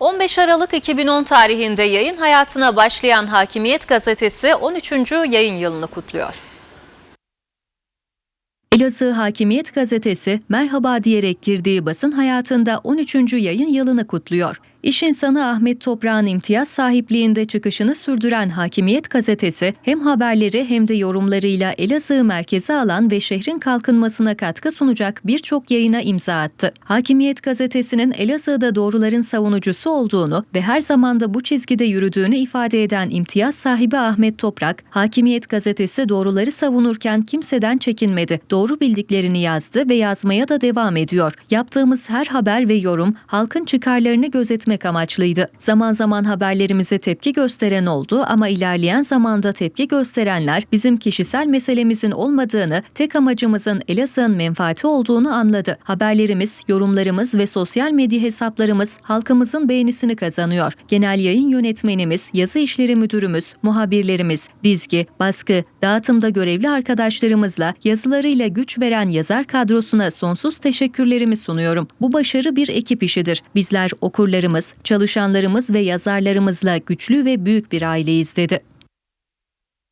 15 Aralık 2010 tarihinde yayın hayatına başlayan Hakimiyet Gazetesi 13. yayın yılını kutluyor. Elazığ Hakimiyet Gazetesi merhaba diyerek girdiği basın hayatında 13. yayın yılını kutluyor. İş insanı Ahmet Toprak'ın imtiyaz sahipliğinde çıkışını sürdüren Hakimiyet Gazetesi hem haberleri hem de yorumlarıyla Elazığ'ı merkeze alan ve şehrin kalkınmasına katkı sunacak birçok yayına imza attı. Hakimiyet Gazetesi'nin Elazığ'da doğruların savunucusu olduğunu ve her zaman da bu çizgide yürüdüğünü ifade eden imtiyaz sahibi Ahmet Toprak, Hakimiyet Gazetesi doğruları savunurken kimseden çekinmedi. Doğru bildiklerini yazdı ve yazmaya da devam ediyor. Yaptığımız her haber ve yorum halkın çıkarlarını gözetmek amaçlıydı. Zaman zaman haberlerimize tepki gösteren oldu ama ilerleyen zamanda tepki gösterenler bizim kişisel meselemizin olmadığını, tek amacımızın Elazığ'ın menfaati olduğunu anladı. Haberlerimiz, yorumlarımız ve sosyal medya hesaplarımız halkımızın beğenisini kazanıyor. Genel yayın yönetmenimiz, yazı işleri müdürümüz, muhabirlerimiz, dizgi, baskı, dağıtımda görevli arkadaşlarımızla yazılarıyla güç veren yazar kadrosuna sonsuz teşekkürlerimi sunuyorum. Bu başarı bir ekip işidir. Bizler okurlarımız, çalışanlarımız ve yazarlarımızla güçlü ve büyük bir aileyiz dedi.